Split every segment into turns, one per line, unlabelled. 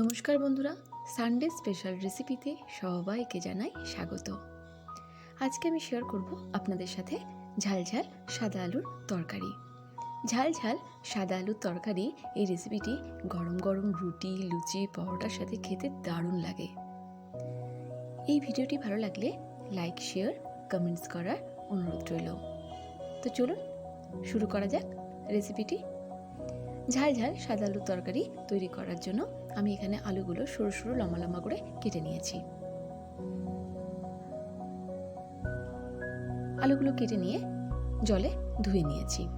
নমস্কার বন্ধুরা Sunday special রেসিপিতে সবাইকে জানাই স্বাগত। আজকে আমি শেয়ার করব আপনাদের সাথে ঝাল ঝাল সাদা আলুর তরকারি। ঝাল ঝাল সাদা আলুর তরকারি এই রেসিপিটি গরম গরম রুটি, লুচি, পরোটার সাথে খেতে দারুণ লাগে। এই ভিডিওটি ভালো লাগলে লাইক শেয়ার কমেন্টস করার অনুরোধ রইল। তো চলুন, শুরু করা যাক রেসিপিটি ঝাল ঝাল সাদা আলুর তরকারি তৈরি করার জন্য আমি এখানে আলুগুলো সরু সরু লম্বা লম্বা করে কেটে নিয়েছি। আলুগুলো কেটে নিয়ে জলে ধুয়ে নিয়েছি।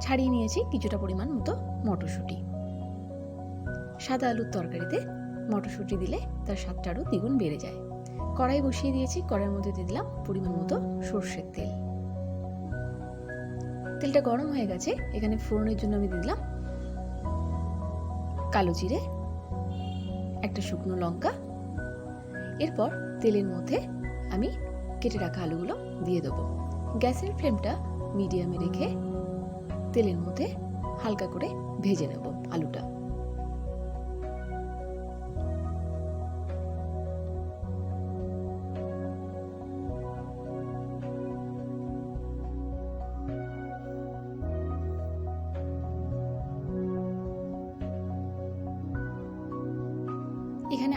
ছাড়িয়ে নিয়েছি কিছুটা পরিমাণ মতো মটরশুঁটি। সাদা আলুর তরকারিতে মটরশুঁটি দিলে তার স্বাদটা আরও দ্বিগুণ বেড়ে যায়। কড়াই বসিয়ে দিয়েছি, কড়াইয়ের মধ্যে দিয়ে দিলাম পরিমাণ মতো সর্ষের তেল। তেলটা গরম হয়ে গেছে, এখানে ফোড়নের জন্য আমি দিলাম কালো জিরে, একটা শুকনো লঙ্কা। এরপর তেলের মধ্যে আমি কেটে রাখা আলুগুলো দিয়ে দেবো। গ্যাসের ফ্লেমটা মিডিয়ামে রেখে তেলের মধ্যে হালকা করে ভেজে নেব আলুটা।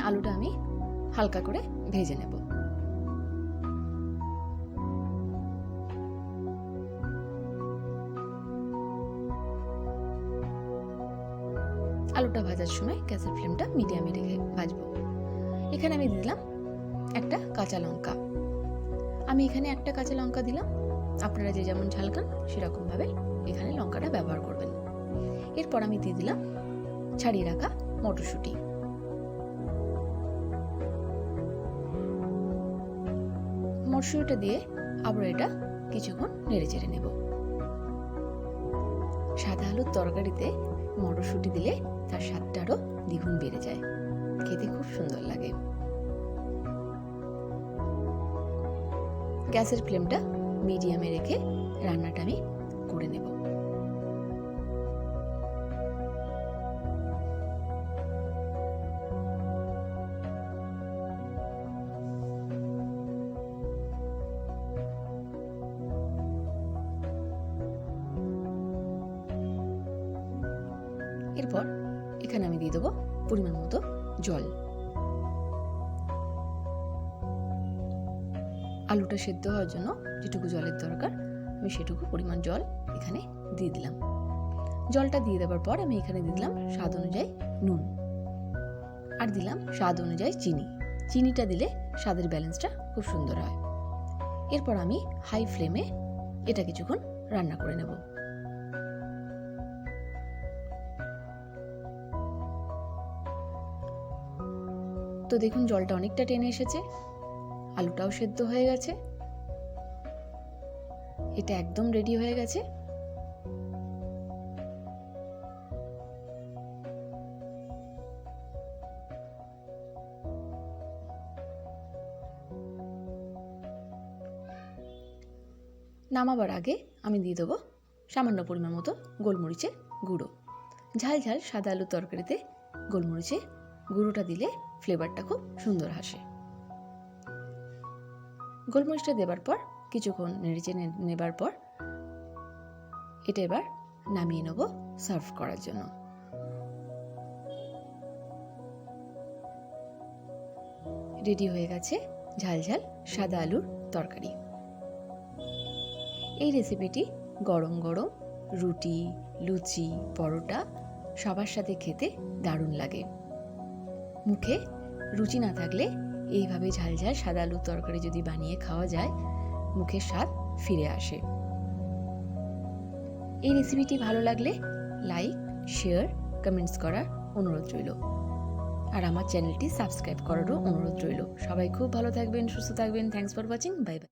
আলুটা আমি হালকা করে ভেজে নেব। আলুটা ভাজার সময় গ্যাসের ফ্লেমটা মিডিয়ামে রেখে ভাজবো। এখানে আমি দিলাম একটা কাঁচা লঙ্কা। আমি এখানে একটা কাঁচা লঙ্কা দিলাম। আপনারা যে যেমন ঝাল খান, সেরকমভাবে এখানে লঙ্কাটা ব্যবহার করবেন। এরপর আমি দিয়ে দিলাম ছাড়িয়ে রাখা মটরশুঁটি। মটরশুঁটিটা দিয়ে আবার এটা কিছুক্ষণ নেড়ে চেড়ে নেব। সাদা আলুর তরকারিতে মটরশুঁটি দিলে তার স্বাদটা আরও দ্বিগুণ বেড়ে যায়। খেতে খুব সুন্দর লাগে। গ্যাসের ফ্লেমটা মিডিয়ামে রেখে রান্নাটা আমি করে নেব। এরপর এখানে আমি দিয়ে দেবো পরিমাণ মতো জল। আলুটা সেদ্ধ হওয়ার জন্য যেটুকু জলের দরকার, আমি সেটুকু পরিমাণ জল এখানে দিয়ে দিলাম। জলটা দিয়ে দেওয়ার পর আমি এখানে দিয়ে দিলাম স্বাদ অনুযায়ী নুন। আর দিলাম স্বাদ অনুযায়ী চিনি। চিনিটা দিলে স্বাদের ব্যালেন্সটা খুব সুন্দর হয়। এরপর আমি হাই ফ্লেমে এটা কিছুক্ষণ রান্না করে নেব। তো দেখুন জলটা অনেকটা টেনে এসেছে। আলুটাও সেদ্ধ হয়ে গেছে। এটা একদম রেডি হয়ে গেছে। নামাবার আগে আমি দিয়ে দেবো সামান্য পরিমাণ মতো গোলমরিচের গুঁড়ো। ঝাল ঝাল সাদা আলুর তরকারিতে গোলমরিচের গুঁড়োটা দিলে ফ্লেভারটা খুব সুন্দর আসে গোলমরিচটা দেবার পর, কিছুক্ষণ নেড়েচে নেবার পর, এটা এবার নামিয়ে নেব সার্ভ করার জন্য। রেডি হয়ে গেছে ঝাল ঝাল সাদা আলুর তরকারি। এই রেসিপিটি গরম গরম রুটি, লুচি, পরোটা সবার সাথে খেতে দারুণ লাগে। মুখে রুচি না থাকলে এইভাবে ঝাল ঝাল সাদা আলুর তরকারি যদি বানিয়ে খাওয়া যায় মুখের স্বাদ ফিরে আসে। এই রেসিপিটি ভালো লাগলে লাইক শেয়ার কমেন্টস করার অনুরোধ রইল। আর আমার চ্যানেলটি সাবস্ক্রাইব করারও অনুরোধ রইল। সবাই খুব ভালো থাকবেন, সুস্থ থাকবেন। Thanks for watching bye bye